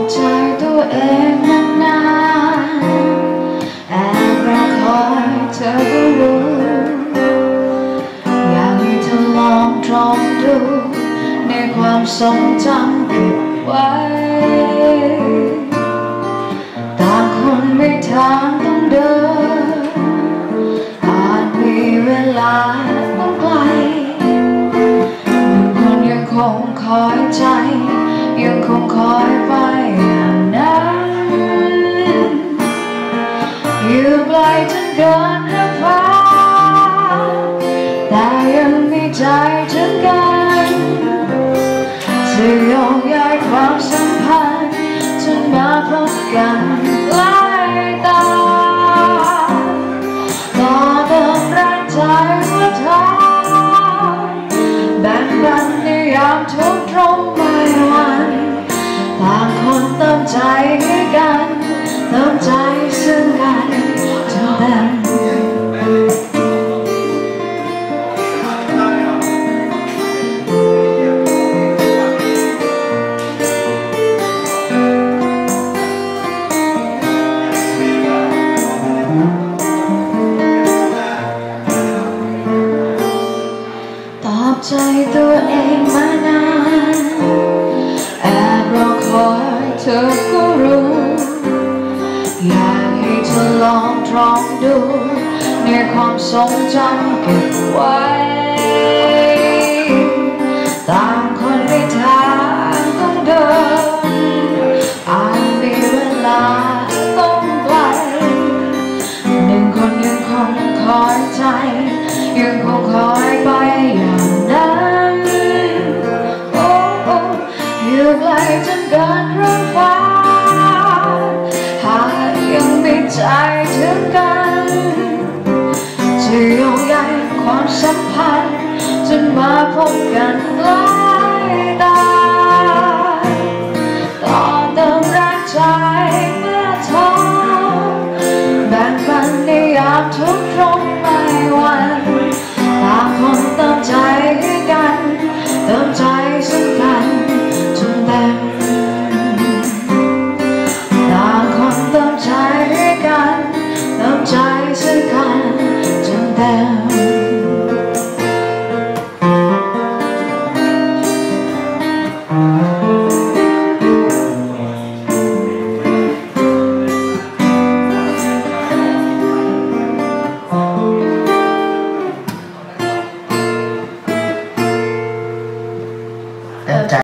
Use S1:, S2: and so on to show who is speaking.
S1: อกใจตัวเองนานแอบรัคอยเธอรู้อยากให้เธอลองตองดู ในความทรงจำเก็บไว้ต่างคนไม่ทางต้องเดินอาจมีเวลา อยใจ ยังคงคอยไปอย่างนั้น อยู่ไกลจนเกินหาฟ้าแต่ยังมีใจถึงกันจะโยงใยความสัมพันธ์จนมาพบกันามทุกข์ตรงไม่วันต่างคนเติมใจให้กัน ตัวเองมานานแอบรอคอยเธอก็รู้ อยากให้เธอลองตรองดู ในความทรงจำเก็บไว้ ใจถึงกัน จะโยงใยความสัมพันธ์จนมาพบกันแล้ว น